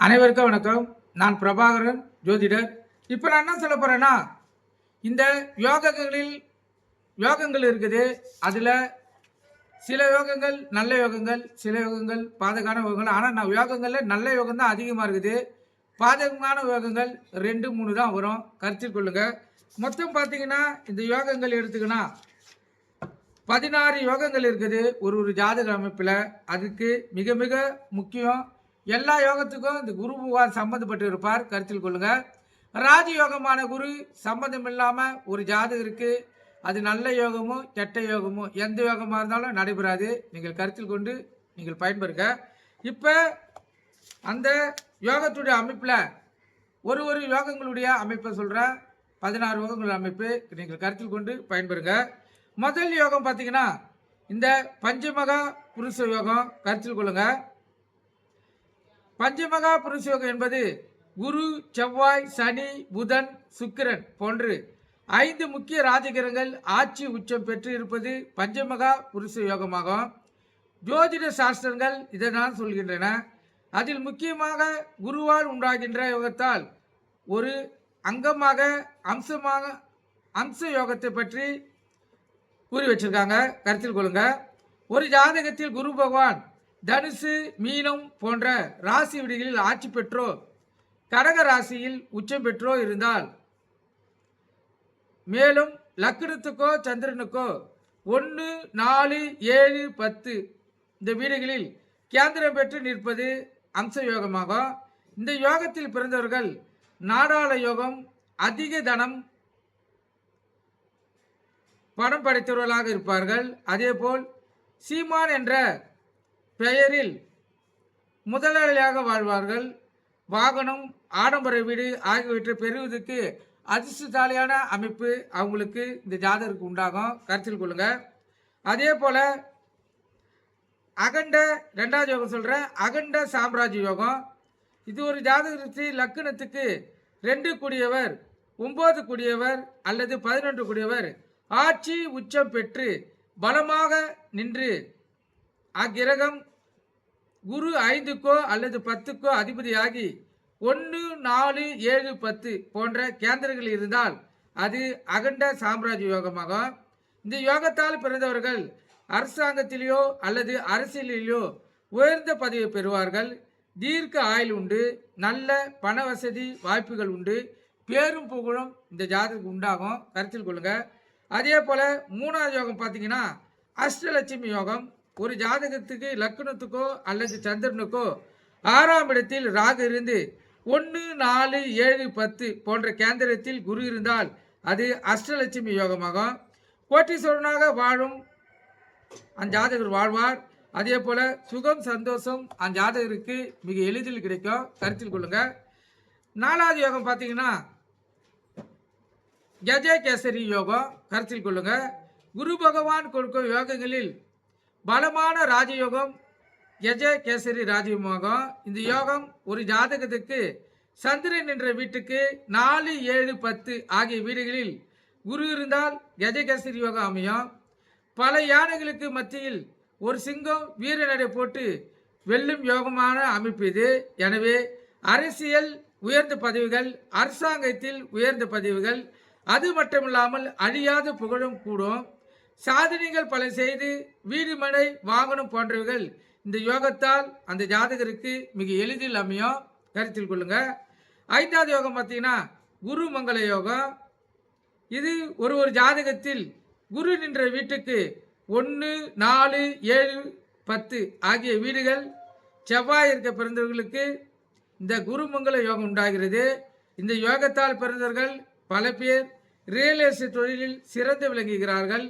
அனைவருக்கும் வணக்கம். நான் பிரபாகரன் ஜோதிடர். இப்போ நான் என்ன சொல்ல போகிறேன்னா இந்த யோகங்களில் யோகங்கள் இருக்குது. அதில் சில யோகங்கள் நல்ல யோகங்கள் சில யோகங்கள் பாதகமான யோகங்கள். ஆனால் நான் யோகங்களில் நல்ல யோகம் தான் அதிகமாக இருக்குது. பாதகமான யோகங்கள் ரெண்டு மூணு தான் வரும். கருத்தில் கொள்ளுங்கள் மொத்தம் பார்த்தீங்கன்னா இந்த யோகங்கள் எடுத்துக்கினா பதினாறு யோகங்கள் இருக்குது ஒரு ஒரு ஜாதக அமைப்பில். அதுக்கு மிக மிக முக்கியம் எல்லா யோகத்துக்கும் இந்த குரு பகவான் சம்மந்தப்பட்டு இருப்பார் கருத்தில் கொள்ளுங்க. ராஜ யோகமான குரு சம்மந்தம் இல்லாமல் ஒரு ஜாதகருக்கு அது நல்ல யோகமும் கெட்ட யோகமும் எந்த யோகமாக இருந்தாலும் நடைபெறாது. நீங்கள் கருத்தில் கொண்டு நீங்கள் பயன்பெறுங்க. இப்போ அந்த யோகத்துடைய அமைப்பில் ஒரு ஒரு யோகங்களுடைய அமைப்பை சொல்கிறேன் பதினாறு யோகங்கள் அமைப்பு நீங்கள் கருத்தில் கொண்டு பயன்பெறுங்க. முதல் யோகம் பார்த்தீங்கன்னா இந்த பஞ்சமகா புருஷ யோகம் கருத்தில் கொள்ளுங்கள் பஞ்சமகா புருஷ யோகம் என்பது குரு செவ்வாய் சனி புதன் சுக்கிரன் போன்று ஐந்து முக்கிய ராஜகிரகங்கள் ஆட்சி உச்சம் பெற்று இருப்பது பஞ்சமகா புருஷ யோகமாகும். ஜோதிட சாஸ்திரங்கள் இதனால் சொல்கின்றன. அதில் முக்கியமாக குருவால் உண்டாகின்ற யோகத்தால் ஒரு அங்கமாக அம்சமாக அம்ச யோகத்தை பற்றி கூறி வச்சிருக்காங்க. கருத்தில் கொள்ளுங்க. ஒரு ஜாதகத்தில் குரு பகவான் தனுசு மீனம் போன்ற ராசி விடிகளில் ஆட்சி பெற்றோ கடக ராசியில் உச்சம் பெற்றோ இருந்தால் மேலும் லக்னத்துக்கோ சந்திரனுக்கோ ஒன்று நாலு ஏழு பத்து இந்த வீடுகளில் கேந்திரம் பெற்று நிற்பது அம்ச யோகமாகும். இந்த யோகத்தில் பிறந்தவர்கள் நாடாள யோகம் அதிக தனம் பணம் படைத்தவர்களாக இருப்பார்கள். அதேபோல் சீமான் என்ற பெயரில் முதலாளியாக வாழ்வார்கள். வாகனம் ஆடம்பர வீடு ஆகியவற்றை பெறுவதற்கு அதிர்ஷ்டசாலியான அமைப்பு அவங்களுக்கு இந்த ஜாதகருக்கு உண்டாகும். கருத்தில் கொள்ளுங்க. அதே போல் அகண்ட ரெண்டாவது யோகம் சொல்கிறேன் அகண்ட சாம்ராஜ்ய யோகம். இது ஒரு ஜாதகத்தை லக்கணத்துக்கு ரெண்டு கூடியவர் ஒம்பது கூடியவர் அல்லது பதினொன்று கூடியவர் ஆட்சி உச்சம் பெற்று பலமாக நின்று அக்கிரகம் குரு ஐந்துக்கோ அல்லது பத்துக்கோ அதிபதியாகி ஒன்று நாலு ஏழு பத்து போன்ற கேந்திரங்கள் இருந்தால் அது அகண்ட சாம்ராஜ்ய யோகமாகும். இந்த யோகத்தால் பிறந்தவர்கள் அரசாங்கத்திலேயோ அல்லது அரசியலிலோ உயர்ந்த பதவியை பெறுவார்கள். தீர்க்க ஆயுள் உண்டு நல்ல பண வசதி வாய்ப்புகள் உண்டு பேரும் புகழும் இந்த ஜாதகம் உண்டாகும். கருத்தில் கொள்ளுங்கள் அதே போல் மூணாவது யோகம் பார்த்தீங்கன்னா அஷ்டலட்சுமி யோகம். ஒரு ஜாதகத்துக்கு லக்னத்துக்கோ அல்லது சந்திரனுக்கோ ஆறாம் இடத்தில் ராகு இருந்து ஒன்று நாலு ஏழு பத்து போன்ற கேந்திரத்தில் குரு இருந்தால் அது அஷ்டலட்சுமி யோகமாகும். கோட்டீஸ்வரனாக வாழும் அந்த ஜாதகர் வாழ்வார். அதே போல் சுகம் சந்தோஷம் அந்த ஜாதகருக்கு மிக எளிதில் கிடைக்கும். கருத்தில் கொள்ளுங்க. நாலாவது யோகம் பார்த்தீங்கன்னா கஜகேசரி யோகம். கருத்தில் கொள்ளுங்க. குரு பகவான் கொடுக்கும் யோகங்களில் பலமான ராஜயோகம் கஜகேசரி ராஜயோகம் இந்த யோகம் ஒரு ஜாதகத்துக்கு சந்திரன் என்ற வீட்டுக்கு நாலு ஏழு பத்து ஆகிய வீடுகளில் குரு இருந்தால் கஜகேசரி யோகம் அமையும். பல யானைகளுக்கு மத்தியில் ஒரு சிங்கம் வீரநடை போட்டு வெல்லும் யோகமான அமைப்பு இது. எனவே அரசியல் உயர்ந்த பதவிகள் அரசாங்கத்தில் உயர்ந்த பதவிகள் அது மட்டுமில்லாமல் அழியாத புகழும் கூடும். சாதனைகள் பல செய்து வீடு மனை வாகனம் போன்றவைகள் இந்த யோகத்தால் அந்த ஜாதகருக்கு மிக எளிதில் அமையும். கருத்தில் கொள்ளுங்க. ஐந்தாவது யோகம் பார்த்தீங்கன்னா குரு மங்கள யோகம். இது ஒரு ஒரு ஜாதகத்தில் குரு நின்ற வீட்டுக்கு ஒன்று நாலு ஏழு பத்து ஆகிய வீடுகள் செவ்வாய் இருக்க பிறந்தவர்களுக்கு இந்த குருமங்கல யோகம் உண்டாகிறது. இந்த யோகத்தால் பிறந்தவர்கள் பல பேர் ரியல் எஸ்டேட் தொழிலில் சிறந்து விளங்குகிறார்கள்.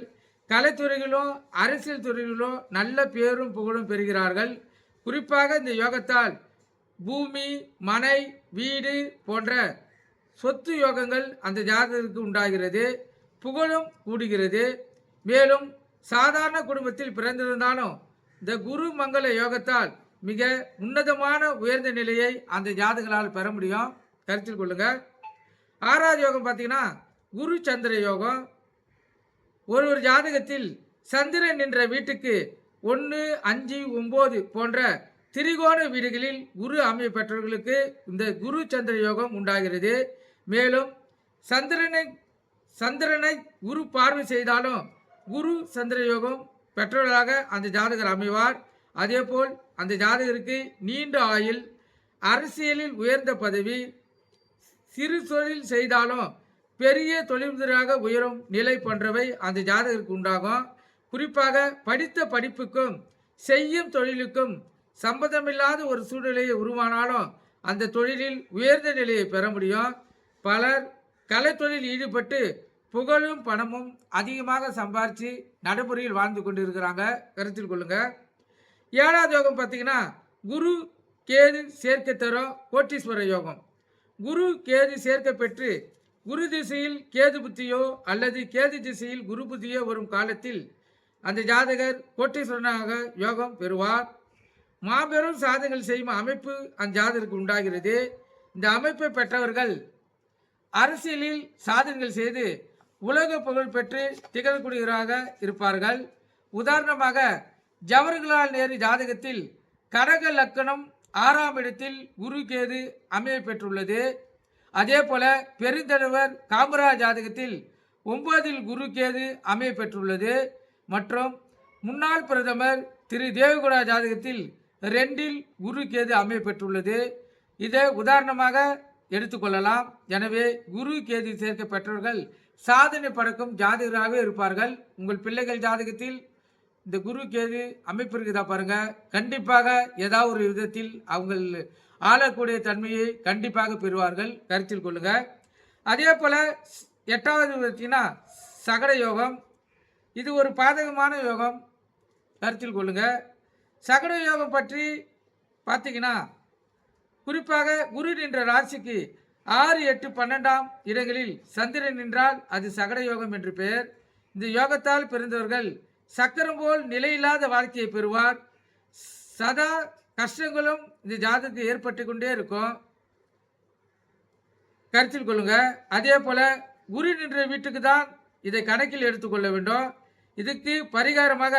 கலைத்துறைகளும் அரசியல் துறைகளிலோ நல்ல பேரும் புகழும் பெறுகிறார்கள். குறிப்பாக இந்த யோகத்தால் பூமி மனை வீடு போன்ற சொத்து யோகங்கள் அந்த ஜாதகருக்கு உண்டாகிறது. புகழும் கூடுகிறது. மேலும் சாதாரண குடும்பத்தில் பிறந்திருந்தாலும் இந்த குரு மங்கள யோகத்தால் மிக உன்னதமான உயர்ந்த நிலையை அந்த ஜாதகங்களால் பெற முடியும். கருத்தில் கொள்ளுங்கள் ஆறாவது யோகம் பார்த்தீங்கன்னா குரு சந்திர யோகம். ஒரு ஒரு ஜாதகத்தில் சந்திரன் என்ற வீட்டுக்கு ஒன்று அஞ்சு ஒம்பது போன்ற திரிகோண வீடுகளில் குரு அமைய பெற்றவர்களுக்கு இந்த குரு சந்திர யோகம் உண்டாகிறது. மேலும் சந்திரனை சந்திரனை குரு பார்வை செய்தாலும் குரு சந்திர யோகம் பெற்றவர்களாக அந்த ஜாதகர் அமைவார். அதேபோல் அந்த ஜாதகருக்கு நீண்ட ஆயுள் அரசியலில் உயர்ந்த பதவி சிறு தொழில் செய்தாலும் பெரிய தொழில்துறையாக உயரும் நிலை போன்றவை அந்த ஜாதகருக்கு உண்டாகும். குறிப்பாக படித்த படிப்புக்கும் செய்யும் தொழிலுக்கும் சம்பந்தமில்லாத ஒரு சூழ்நிலையை உருவானாலும் அந்த தொழிலில் உயர்ந்த நிலையை பெற முடியும். பலர் கலைத்தொழில் ஈடுபட்டு புகழும் பணமும் அதிகமாக சம்பாரித்து நடைமுறையில் வாழ்ந்து கொண்டு இருக்கிறாங்க கருத்தில் கொள்ளுங்கள் ஏழாவது யோகம் பார்த்திங்கன்னா குரு கேது சேர்க்கை தரும் கோட்டீஸ்வர யோகம். குரு கேது சேர்க்கை பெற்று குரு திசையில் கேது புத்தியோ அல்லது கேது திசையில் குரு புத்தியோ வரும் காலத்தில் அந்த ஜாதகர் கோட்டீஸ்வரனாக யோகம் பெறுவார். மாபெரும் சாதனைகள் செய்யும் அமைப்பு அந்த ஜாதகருக்கு உண்டாகிறது. இந்த அமைப்பை பெற்றவர்கள் அரசியலில் சாதனைகள் செய்து உலக புகழ் பெற்று திகழக்கூடியவராக இருப்பார்கள். உதாரணமாக ஜவஹர்லால் நேரு ஜாதகத்தில் கடக லக்கணம் ஆறாம் இடத்தில் குரு கேது அமைய பெற்றுள்ளது. அதே போல பெருந்தலைவர் காமரா ஜாதகத்தில் ஒன்பதில் குரு கேது அமைய பெற்றுள்ளது. மற்றும் முன்னாள் பிரதமர் திரு தேவகுடா ஜாதகத்தில் ரெண்டில் குரு கேது அமைய பெற்றுள்ளது. இதை உதாரணமாக எடுத்துக்கொள்ளலாம் எனவே குரு கேது சேர்க்க பெற்றவர்கள் சாதனை படக்கும் ஜாதகராகவே இருப்பார்கள். உங்கள் பிள்ளைகள் ஜாதகத்தில் இந்த குரு கேது அமைப்பு இருக்குதா கண்டிப்பாக ஏதாவது ஒரு விதத்தில் அவங்கள் ஆளக்கூடிய தன்மையை கண்டிப்பாக பெறுவார்கள். கருத்தில் கொள்ளுங்க. அதே போல எட்டாவது பார்த்தீங்கன்னா சகட யோகம். இது ஒரு பாதகமான யோகம். கருத்தில் கொள்ளுங்க. சகட யோகம் பற்றி பார்த்தீங்கன்னா குறிப்பாக குரு நின்ற ராசிக்கு ஆறு எட்டு பன்னெண்டாம் இடங்களில் சந்திரன் நின்றால் அது சகட யோகம் என்று பெயர். இந்த யோகத்தால் பிறந்தவர்கள் சக்கரம் போல் நிலையில்லாத வாழ்க்கையை பெறுவார். சதா கஷ்டங்களும் இந்த ஜாதகத்துக்கு ஏற்பட்டு கொண்டே இருக்கும். கருத்தில் கொள்ளுங்க. அதே போல குரு நின்ற வீட்டுக்கு தான் இதை கணக்கில் எடுத்துக்கொள்ள வேண்டும். இதுக்கு பரிகாரமாக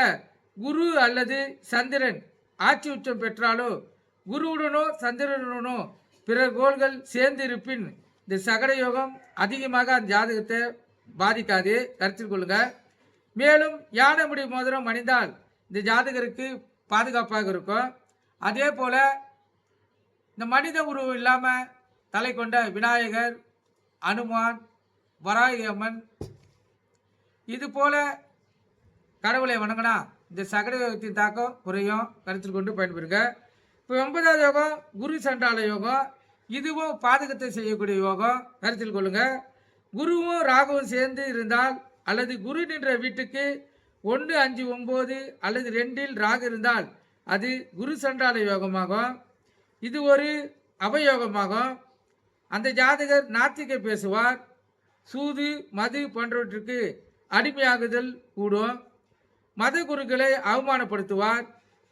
குரு அல்லது சந்திரன் ஆட்சி உச்சம் பெற்றாலோ குருவுடனோ சந்திரனுடனோ பிற கோள்கள் சேர்ந்து இருப்பின் இந்த சகட யோகம் அதிகமாக அந்த ஜாதகத்தை பாதிக்காது. கருத்தில் கொள்ளுங்க. மேலும் யானை முடி மோதிரம் அணிந்தால் இந்த ஜாதகருக்கு பாதுகாப்பாக இருக்கும். அதே போல் இந்த மனித உருவம் இல்லாமல் தலை கொண்ட விநாயகர் அனுமான் வராகி அம்மன் இது போல் கடவுளை வணங்கினா இந்த சகட யோகத்தின் தாக்கம் குறையும். கருத்தில் கொண்டு பயன்பெறுங்க இப்போ ஒன்பதாவது யோகம் குரு சண்டால யோகம். இதுவும் பாதகத்தை செய்யக்கூடிய யோகம். கருத்தில் கொள்ளுங்க. குருவும் ராகுவும் சேர்ந்து இருந்தால் அல்லது குரு நின்ற வீட்டுக்கு ஒன்று அஞ்சு ஒம்பது அல்லது ரெண்டில் ராகு இருந்தால் அது குரு சண்டால யோகமாகும் இது ஒரு அவயோகமாகும் அந்த ஜாதகர் நாத்திகை பேசுவார். சூது மது போன்றவற்றுக்கு அடிமையாகுதல் கூடும். மத குருக்களை அவமானப்படுத்துவார்.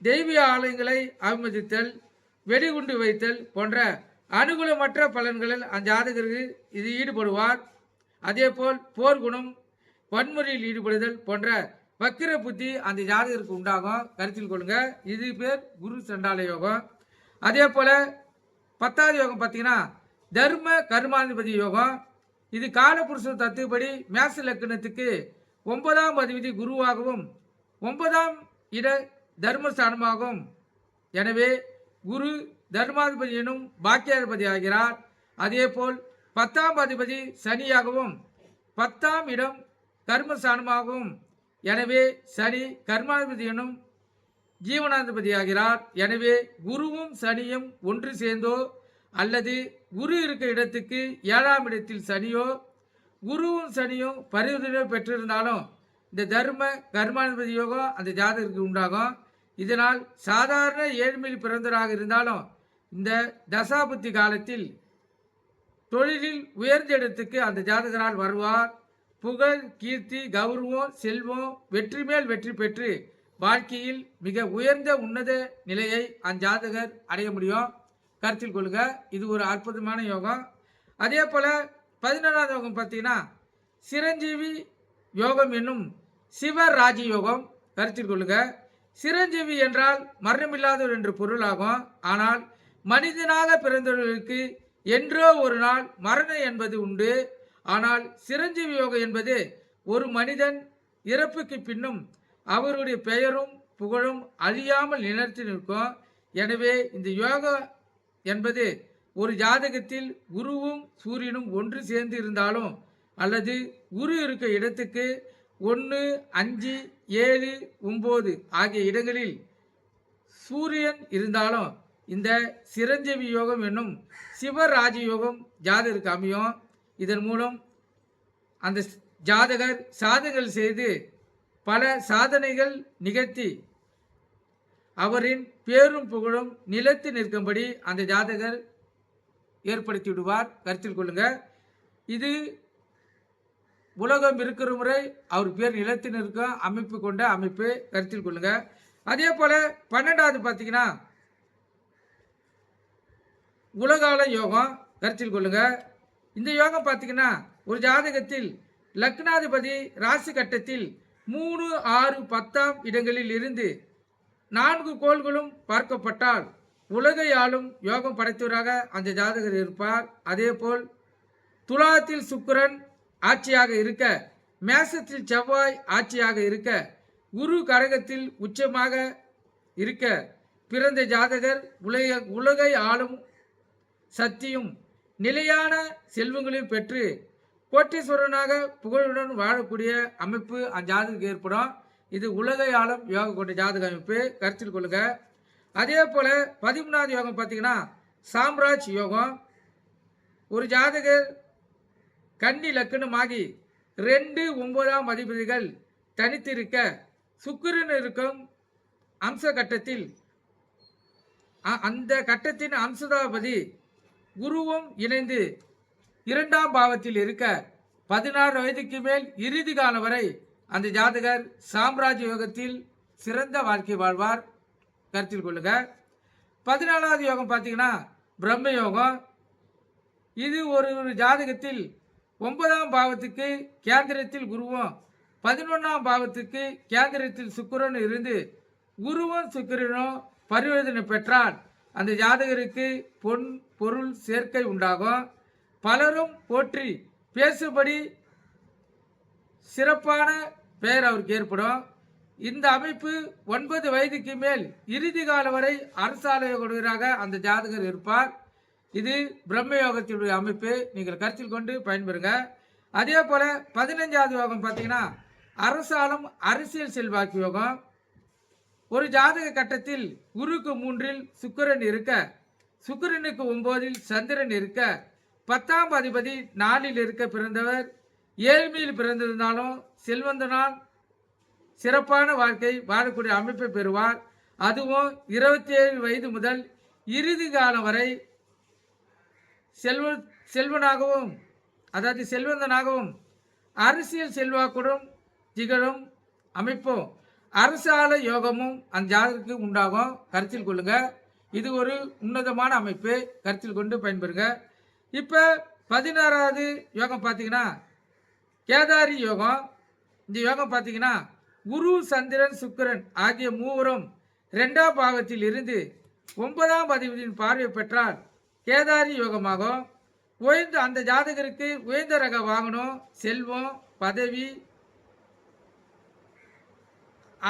தெய்வீக ஆலயங்களை அவமதித்தல் வெடிகுண்டு வைத்தல் போன்ற அனுகூலமற்ற பலன்களில் அந்த ஜாதகருக்கு இது ஈடுபடுவார். அதேபோல் போர்க்குணம் வன்முறையில் ஈடுபடுதல் போன்ற வக்கிர புத்தி அந்த ஜாதகருக்கு உண்டாகும். கருத்தில் கொள்ளுங்க. இது பேர் குரு சண்டால யோகம். அதே போல பத்தாவது யோகம் பார்த்தீங்கன்னா தர்ம கர்மாதிபதி யோகம். இது காலபுருஷ தத்துவப்படி மேச லக்கணத்துக்கு ஒன்பதாம் அதிபதி குருவாகவும் ஒன்பதாம் இட தர்மஸ்தானமாகும் எனவே குரு தர்மாதிபதி எனும் பாக்கியாதிபதி ஆகிறார். அதேபோல் பத்தாம் அதிபதி சனியாகவும் பத்தாம் இடம் கர்மஸ்தானமாகவும். எனவே சனி கர்மாதிபதி எனும் ஜீவனாதிபதி ஆகிறார். எனவே குருவும் சனியும் ஒன்று சேர்ந்தோ அல்லது குரு இருக்க இடத்துக்கு ஏழாம் இடத்தில் சனியோ குருவும் சனியும் பரிவர்த்தனை பெற்றிருந்தாலும் இந்த தர்ம கர்மாதிபதி யோகம் அந்த ஜாதகருக்கு உண்டாகும். இதனால் சாதாரண ஏழ்மையில் பிறந்தவராக இருந்தாலும் இந்த தசாபுத்தி காலத்தில் தொழிலில் உயர்ந்த இடத்துக்கு அந்த ஜாதகரால் வருவார். புகழ் கீர்த்தி கௌரவம் செல்வம் வெற்றி மேல் வெற்றி பெற்று வாழ்க்கையில் மிக உயர்ந்த உன்னத நிலையை அஞ்சாதகர் ஜாதகர் அடைய முடியும். கருத்தில் கொள்ளுங்க இது ஒரு அற்புதமான யோகம். அதே போல் பதினொன்றாவது யோகம் பார்த்தீங்கன்னா சிரஞ்சீவி யோகம் என்னும் சிவ ராஜ யோகம். கருத்தில் கொள்ளுங்க சிரஞ்சீவி என்றால் மரணமில்லாதவர் என்று பொருளாகும். ஆனால் மனிதனாக பிறந்தவர்களுக்கு என்றோ ஒரு நாள் மரணம் என்பது உண்டு. ஆனால் சிரஞ்சீவி யோகம் என்பது ஒரு மனிதன் இறப்புக்கு பின்னும் அவருடைய பெயரும் புகழும் அழியாமல் நிலைத்து நிற்கும். எனவே இந்த யோகா என்பது ஒரு ஜாதகத்தில் குருவும் சூரியனும் ஒன்று சேர்ந்து இருந்தாலும் அல்லது குரு இருக்க இடத்துக்கு ஒன்று அஞ்சு ஏழு ஒம்பது ஆகிய இடங்களில் சூரியன் இருந்தாலும் இந்த சிரஞ்சீவி யோகம் என்னும் சிவராஜ யோகம் ஜாதகருக்கு அமையும். இதன் மூலம் அந்த ஜாதகர் சாதனைகள் செய்து பல சாதனைகள் நிகழ்த்தி அவரின் பேரும் புகழும் நிலத்து நிற்கும்படி அந்த ஜாதகர் ஏற்படுத்தி விடுவார். கருத்தில் கொள்ளுங்க. இது உலகம் இருக்கிற முறை அவர் பேர் நிலத்து நிற்கும் அமைப்பு கொண்ட அமைப்பு. கருத்தில் கொள்ளுங்க. அதே போல் பன்னெண்டாவது பார்த்தீங்கன்னா உலகால யோகம். கருத்தில் கொள்ளுங்கள் இந்த யோகம் பார்த்தீங்கன்னா ஒரு ஜாதகத்தில் லக்னாதிபதி ராசி கட்டத்தில் மூணு ஆறு பத்தாம் இடங்களில் இருந்து நான்கு கோள்களும் பார்க்கப்பட்டால் உலகை ஆளும் யோகம் படைத்தவராக அந்த ஜாதகர் இருப்பார். அதேபோல் துலாத்தில் சுக்கரன் ஆட்சியாக இருக்க மேசத்தில் செவ்வாய் ஆட்சியாக இருக்க குரு கரகத்தில் உச்சமாக இருக்க பிறந்த ஜாதகர் உலக உலகை ஆளும் சக்தியும் நிலையான செல்வங்களையும் பெற்று கோட்டீஸ்வரனாக புகழுடன் வாழக்கூடிய அமைப்பு அந்த ஏற்படும். இது உலகையாளம் யோகம் கொண்ட ஜாதக அமைப்பு. கருத்தில் கொள்ளுங்க. அதே போல பதிமூணாவது யோகம் பார்த்தீங்கன்னா சாம்ராஜ் யோகம். ஒரு ஜாதகர் கன்னி லக்கணமாகி ரெண்டு ஒன்பதாம் அதிபதிகள் தனித்திருக்க சுக்கிரன் இருக்கும் அம்ச கட்டத்தில் அ- அந்த கட்டத்தின் அம்சதாபதி குருவும் இணைந்து இரண்டாம் பாவத்தில் இருக்க பதினாறு வயதுக்கு மேல் இறுதி காலம் வரை அந்த ஜாதகர் சாம்ராஜ்ய யோகத்தில் சிறந்த வாழ்க்கை வாழ்வார். கருத்தில் கொள்ளுங்க. பதினாலாவது யோகம் பார்த்தீங்கன்னா பிரம்ம யோகம். இது ஒரு ஒரு ஜாதகத்தில் ஒன்பதாம் பாவத்துக்கு கேந்திரத்தில் குருவும் பதினொன்றாம் பாவத்துக்கு கேந்திரத்தில் சுக்கிரன் இருந்து குருவும் சுக்கிரனும் பரிவர்த்தனை பெற்றால் அந்த ஜாதகருக்கு பொன் பொருள் சேர்க்கை உண்டாகும். பலரும் போற்றி பேசுபடி சிறப்பான பெயர் அவருக்கு ஏற்படும். இந்த அமைப்பு ஒன்பது வயதுக்கு மேல் இறுதி காலம் வரை அரசாலய கொடுவராக அந்த ஜாதகர் இருப்பார். இது பிரம்ம யோகத்தினுடைய அமைப்பு. நீங்கள் கருத்தில் கொண்டு பயன்பெறுங்க. அதே போல் பதினஞ்சாவது யோகம் பார்த்தீங்கன்னா அரசாலும் அரசியல் செல்வாக்கு யோகம். ஒரு ஜாதக கட்டத்தில் குருக்கு மூன்றில் சுக்கிரன் இருக்க சுக்கிரனுக்கு ஒன்பதில் சந்திரன் இருக்க பத்தாம் அதிபதி நாலில் இருக்க பிறந்தவர் ஏழ்மையில் பிறந்திருந்தாலும் செல்வந்தனால் சிறப்பான வாழ்க்கை வாழக்கூடிய அமைப்பை பெறுவார். அதுவும் இருபத்தி ஏழு வயது முதல் இறுதி காலம் வரை செல்வ செல்வனாகவும் அதாவது செல்வந்தனாகவும் அரசியல் செல்வாக்குடன் திகழும் அமைப்போம் அரசால யோகமும் அந்த ஜாதகத்துக்கு உண்டாகும். கருத்தில் கொள்ளுங்க. இது ஒரு உன்னதமான அமைப்பு. கருத்தில் கொண்டு பயன்பெறுங்க. இப்போ பதினாறாவது யோகம் பார்த்தீங்கன்னா கேதாரி யோகம். இந்த யோகம் பார்த்தீங்கன்னா குரு சந்திரன் சுக்கரன் ஆகிய மூவரும் ரெண்டாம் பாகத்தில் இருந்து ஒன்பதாம் பதிவின் பார்வை பெற்றால் கேதாரி யோகமாகும். உயர்ந்த அந்த ஜாதகருக்கு உயர்ந்த ரக வாகனம் செல்வம் பதவி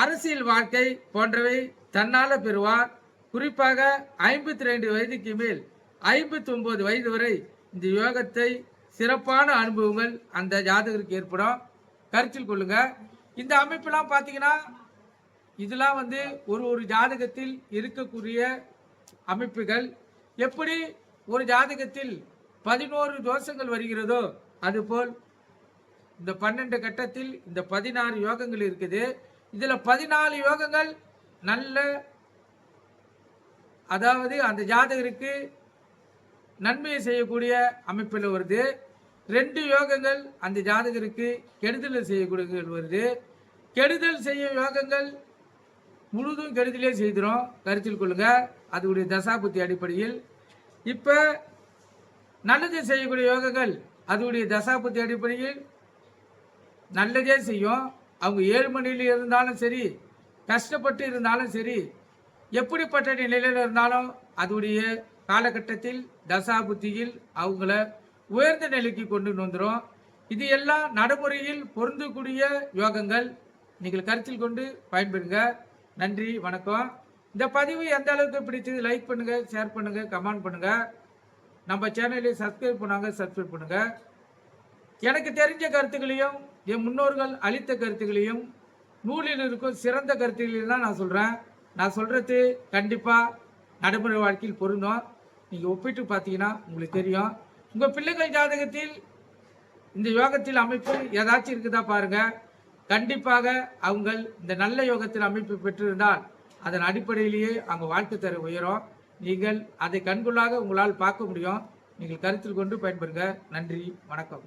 அரசியல் வாழ்க்கை போன்றவை தன்னால பெறுவார். குறிப்பாக ஐம்பத்தி ரெண்டு வயதுக்கு மேல் ஐம்பத்தி ஒன்பது வயது வரை இந்த யோகத்தை சிறப்பான அனுபவங்கள் அந்த ஜாதகருக்கு ஏற்படும். கருத்தில் கொள்ளுங்க. இந்த அமைப்பெல்லாம் பார்த்தீங்கன்னா இதெல்லாம் வந்து ஒரு ஒரு ஜாதகத்தில் இருக்கக்கூடிய அமைப்புகள். எப்படி ஒரு ஜாதகத்தில் பதினோரு தோஷங்கள் வருகிறதோ அதுபோல் இந்த பன்னெண்டு கட்டத்தில் இந்த பதினாறு யோகங்கள் இருக்குது. இதில் பதினாலு யோகங்கள் நல்ல அதாவது அந்த ஜாதகருக்கு நன்மையை செய்யக்கூடிய அமைப்பில் வருது. ரெண்டு யோகங்கள் அந்த ஜாதகருக்கு கெடுதலை செய்யக்கூடிய வருது. கெடுதல் செய்ய யோகங்கள் முழுதும் கெடுதலே செய்திரும். கருத்தில் கொள்ளுங்க. அதனுடைய தசாபுத்தி அடிப்படையில். இப்போ நல்லது செய்யக்கூடிய யோகங்கள் அதனுடைய தசாபுத்தி அடிப்படையில் நல்லதே செய்யும். அவங்க ஏழு மணியில் இருந்தாலும் சரி கஷ்டப்பட்டு இருந்தாலும் சரி எப்படிப்பட்ட நிலையில் இருந்தாலும் அதோடைய காலகட்டத்தில் தசா புத்தியில் அவங்கள உயர்ந்த நிலைக்கு கொண்டு வந்துடும் இது எல்லாம் நடைமுறையில் பொருந்தக்கூடிய யோகங்கள். நீங்கள் கருத்தில் கொண்டு பயன்பெறுங்க. நன்றி வணக்கம். இந்த பதிவு எந்த அளவுக்கு பிடிச்சது லைக் பண்ணுங்கள் ஷேர் பண்ணுங்கள் கமெண்ட் பண்ணுங்கள் நம்ம சேனலை சப்ஸ்கிரைப் பண்ணாங்க சப்ஸ்கிரைப் பண்ணுங்கள் எனக்கு தெரிஞ்ச கருத்துக்களையும் என் முன்னோர்கள் அளித்த கருத்துக்களையும் நூலில் இருக்கும் சிறந்த கருத்துக்களையும் தான் நான் சொல்கிறேன் நான் சொல்கிறது கண்டிப்பாக நடைமுறை வாழ்க்கையில் பொருந்தும். நீங்கள் ஒப்பிட்டு பார்த்தீங்கன்னா உங்களுக்கு தெரியும். உங்கள் பிள்ளைகள் ஜாதகத்தில் இந்த யோகத்தில் அமைப்பு ஏதாச்சும் இருக்குதா பாருங்கள் கண்டிப்பாக அவங்க இந்த நல்ல யோகத்தில் அமைப்பு பெற்றிருந்தால் அதன் அடிப்படையிலேயே அவங்க வாழ்க்கை தர உயரும். நீங்கள் அதை கண்கொள்ளாக உங்களால் பார்க்க முடியும். நீங்கள் கருத்தில் கொண்டு பயன்பெறுங்க. நன்றி. வணக்கம்.